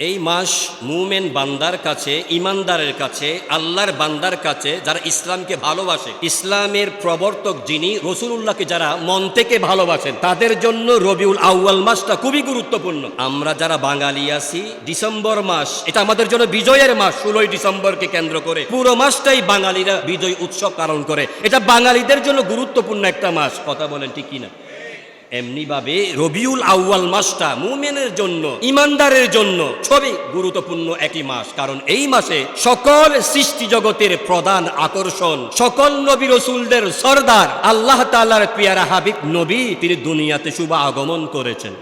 এই মাস মুমেন বান্দার কাছে, ইমানদারের কাছে, আল্লাহর বান্দার কাছে যারা ইসলামকে ভালোবাসে, ইসলামের প্রবর্তক যিনি রসুলুল্লাহকে যারা মন থেকে ভালোবাসেন, তাদের জন্য রবিউল আউয়াল মাসটা খুবই গুরুত্বপূর্ণ। আমরা যারা বাঙালি আছি, ডিসেম্বর মাস, এটা আমাদের জন্য বিজয়ের মাস, ষোলোই ডিসেম্বরকে কেন্দ্র করে। পুরো মাসটাই বাঙালিরা বিজয় উৎসব পালন করে। এটা বাঙালিদের জন্য গুরুত্বপূর্ণ একটা মাস, কথা বলেন ঠিক কিনা? এমনিভাবে রবিউল আউয়াল মাসটা মুমেনের জন্য ইমানদারের জন্য ছবি গুরুত্বপূর্ণ একই মাস। কারণ এই মাসে সকল সৃষ্টি জগতের প্রধান আকর্ষণ, সকল নবী রসুলদের সর্দার, আল্লাহ তালার পিয়ারা হাবিব নবী, তিনি দুনিয়াতে শুভ আগমন করেছেন।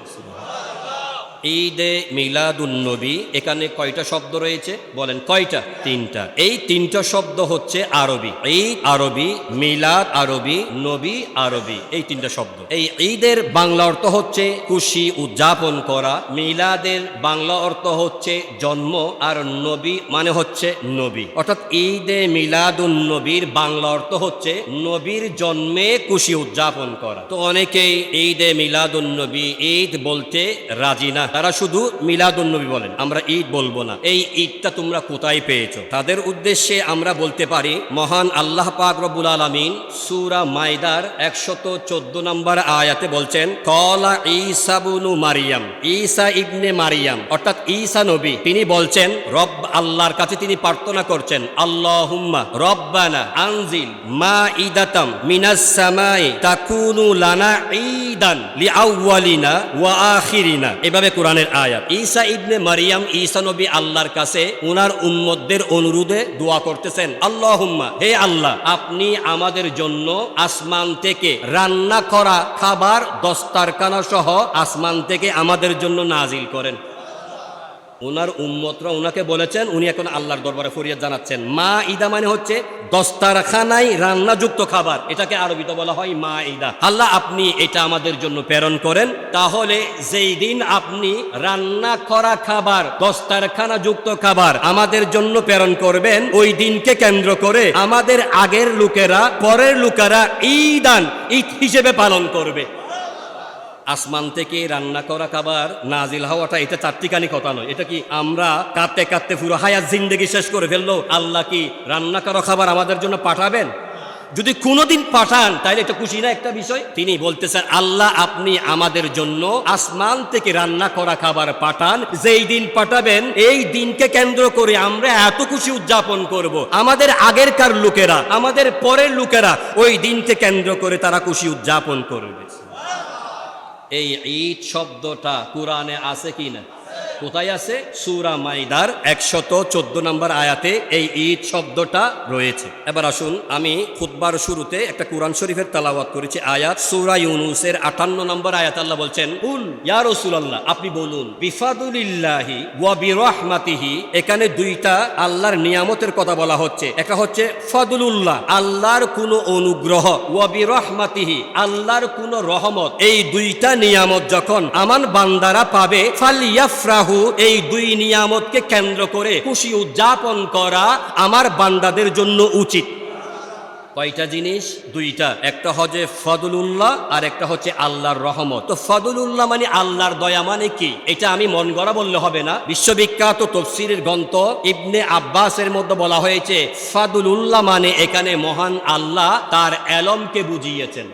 ঈদে মিলাদুন নবী, এখানে কয়টা শব্দ রয়েছে? বলেন, কয়টা? তিনটা। এই তিনটা শব্দ হচ্ছে আরবি। ঈদ আরবি, মিলাদ আরবি, নবী আরবি, এই তিনটা শব্দ। এই ঈদের বাংলা অর্থ হচ্ছে খুশি উদযাপন করা। মিলাদের বাংলা অর্থ হচ্ছে জন্ম আর নবী মানে হচ্ছে নবী। অর্থাৎ ঈদে মিলাদুন নবীর বাংলা অর্থ হচ্ছে নবীর জন্মে খুশি উদযাপন করা। তো অনেকেই ঈদে মিলাদুন নবী, ঈদ বলতে রাজি না। তারা শুধু মিলাদুন্নবী বলেন, আমরা ঈদ বলব না। এই ঈদটা তোমরা কোথায় পেয়েছ? তাদের উদ্দেশ্যে আমরা বলতে পারি, মহান আল্লাহ পাক রবুল আলমিন সুরা মাইদার একশত চোদ্দ নম্বর আয়াতে বলছেন, কলা ইসাবুনু মারিয়াম। ঈসা ইবনে মারিয়াম, অর্থাৎ ঈসা নবী, তিনি বলছেন রব আল্লাহর কাছে তিনি প্রার্থনা করছেন, আল্লাহুম্মা রব্বানা আনজিল মা ইদাতাম মিনাস সামাই তাকুনু লানা ঈদান লিআউয়ালিনা ওয়া আখিরিনা। এভাবে কোরআনের আয়াত। ঈসা ইবনে মারিয়াম, ঈসা নবী আল্লাহর কাছে উনার উম্মতদের অনুরোধে দোয়া করতেছেন, আল্লাহুম্মা, হে আল্লাহ, আপনি আমাদের জন্য আসমান থেকে রান্না করা খাবার দস্তারখানা সহ আসমান থেকে আমাদের জন্য নাজিল করেন। ওনার উম্মতরা ওনাকে বলেছেন, উনি এখন আল্লাহর দরবারে ফরিয়াদ জানাচ্ছেন। মা ইদা মানে হচ্ছে দস্তারখানায় রান্নাযুক্ত খাবার। এটাকে আরবিতে বলা হয় মা ইদা আল্লাহ আপনি এটা আমাদের জন্য প্রেরণ করেন। তাহলে যেই দিন আপনি রান্না করা খাবার দস্তারখানা যুক্ত খাবার আমাদের জন্য প্রেরণ করবেন, ওই দিনকে কেন্দ্র করে আমাদের আগের লোকেরা, পরের লোকেরা ঈদান, ঈদ হিসেবে পালন করবে। আসমান থেকে রান্না করা খাবার নাজিল হওয়াটা এটা চারটিখানি কথা নয়। এটা কি আমরা কাঁদতে কাঁদতে পুরো হায়াত জিন্দগি শেষ করে ফেলল? আল্লাহ কি রান্না করা খাবার আমাদের জন্য পাঠাবেন? যদি কোনোদিন পাঠান তাহলে এটা খুশি না একটা বিষয়? তিনি বলতেছেন, আল্লাহ, আপনি আমাদের জন্য আসমান থেকে রান্না করা খাবার পাঠান। যেই দিন পাঠাবেন, এই দিনকে কেন্দ্র করে আমরা এত খুশি উদযাপন করব। আমাদের আগেরকার লোকেরা, আমাদের পরের লোকেরা, ওই দিনকে কেন্দ্র করে তারা খুশি উদযাপন করবে। এই ঈদ শব্দটা কোরআনে আছে কি না? কোথায় আছে? সুরা মাইদার একশত চোদ্দ নম্বর আয়াতে এই ঈদ শব্দটা রয়েছে। এবার আসুন, আমি খুতবার শুরুতে একটা কোরআন শরীফের তালাওয়াত করেছি, আয়াত সুরা ইউনুসের আটান্ন নম্বর আয়াত আল্লাহ বলছেন উল ইয়া রাসূলুল্লাহ, আপনি বলুন, বিফাদুলিল্লাহি ওয়া বিরহমাতিহি। এখানে দুইটা আল্লাহর নিয়ামতের কথা বলা হচ্ছে। একটা হচ্ছে ফদলুল্লাহ, আল্লাহর কোনো অনুগ্রহ, ওয়া বিরহমাতিহি, আল্লাহর কোনো রহমত। এই দুইটা নিয়ামত যখন আমান বান্দারা পাবে, ফালিয়াফরাহু এই দুই নিয়ামতকে কেন্দ্র করে খুশি উদযাপন করা আমার বান্দাদের জন্য উচিত। কয়টা জিনিস? দুইটা। একটা হচ্ছে ফদলুল্লাহ, আর একটা হচ্ছে আল্লাহর রহমত। তো ফদলুল্লাহ মানে আল্লাহর দয়া মানে কি? এটা আমি মন গড়া বললে হবে না। বিশ্ববিখ্যাত তফসিরের গ্রন্থ ইবনে আব্বাসের মধ্যে বলা হয়েছে, ফাদুলুল্লাহ মানে এখানে মহান আল্লাহ তার এলমকে বুঝিয়েছেন।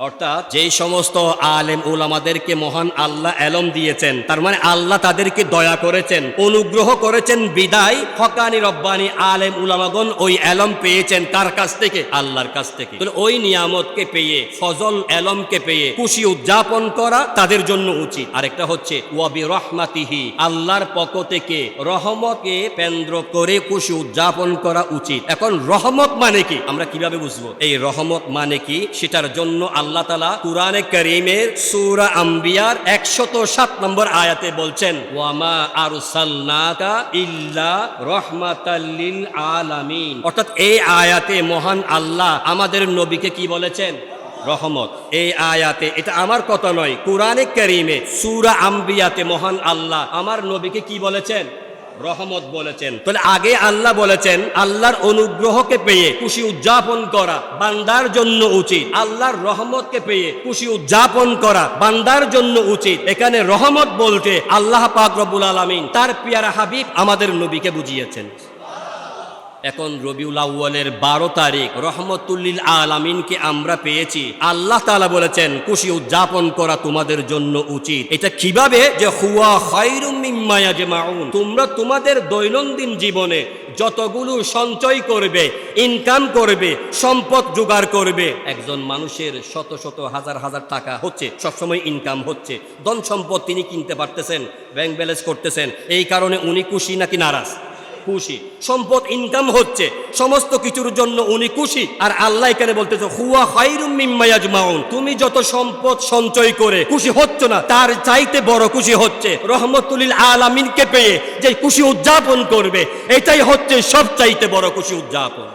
অর্থাৎ যেই সমস্ত আলেম ওলামাদেরকে মহান আল্লাহ এলম দিয়েছেন, তার মানে আল্লাহ তাদেরকে দয়া করেছেন, অনুগ্রহ করেছেন, বিদায়। হকানি রব্বানি আলেম উলামাগণ ওই এলম পেয়েছেন কার কাছ থেকে? আল্লাহর কাছ থেকে। ওই নিয়ামতকে পেয়ে, ফজল এলমকে পেয়ে খুশি উদযাপন করা তাদের জন্য উচিত। আরেকটা হচ্ছে ওয়াবি রহমাতিহি আল্লাহর পক্ষ থেকে রহমতকে কেন্দ্র করে খুশি উদযাপন করা উচিত। এখন রহমত মানে কি? আমরা কীভাবে বুঝব? এই রহমত মানে কি? সেটার জন্য আল্লাহ তালা কুরআনে করিমের সুরা আম্বিয়ার একশত সাত নম্বর আয়াতে বলছেন, ওয়ামা আরসালনাকা ইল্লা রহমাতাল্লিল আলামিন। অর্থাৎ এই আয়াতে মহান আল্লাহ আমাদের নবীকে কি বলেছেন? রহমত। এই আয়াতে এটা আমার কথা নয়, কোরআনে করিমে সুরা আম্বিয়াতে মহান আল্লাহ আমার নবীকে কি বলেছেন? রহমত বলেছেন। তাহলে আগে আল্লাহ বলেছেন, আল্লাহর অনুগ্রহকে পেয়ে খুশি উদযাপন করা বান্দার জন্য উচিত। আল্লাহর রহমতকে পেয়ে খুশি উদযাপন করা বান্দার জন্য উচিত। এখানে রহমত বলতে আল্লাহ পাক রব্বুল আলামিন তার পিয়ারা হাবিব আমাদের নবীকে বুঝিয়েছেন। এখন রবিউল আউ্বালের বারো তারিখ রহমতুল্লিল আলামিনকে আমরা পেয়েছি। আল্লাহ তাআলা বলেছেন, খুশি উদযাপন করা তোমাদের জন্য উচিত। এটা কীভাবে? যে হুয়া খায়রুম মিম্মা ইয়াজমাউন। তোমরা তোমাদের দৈনন্দিন জীবনে যতগুলো সঞ্চয় করবে ইনকাম করবে, সম্পদ জোগাড় করবে, একজন মানুষের শত শত হাজার হাজার টাকা হচ্ছে, সবসময় ইনকাম হচ্ছে। ধন সম্পদ তিনি কিনতে পারতেছেন ব্যাংক ব্যালেন্স করতেছেন। এই কারণে উনি খুশি নাকি নারাজ? খুশি। সম্পদ ইনকাম হচ্ছে। সমস্ত কিছুর জন্য উনি খুশি। আর আল্লাহ এখানে বলতেছে, হুয়া হাইরুম মিম্মায়াজ মাউন তুমি যত সম্পদ সঞ্চয় করে খুশি হচ্ছ না, তার চাইতে বড় খুশি হচ্ছে রহমতুলিল আলামিনকে পেয়ে যে খুশি উদযাপন করবে। এটাই হচ্ছে সব চাইতে বড় খুশি উদযাপন।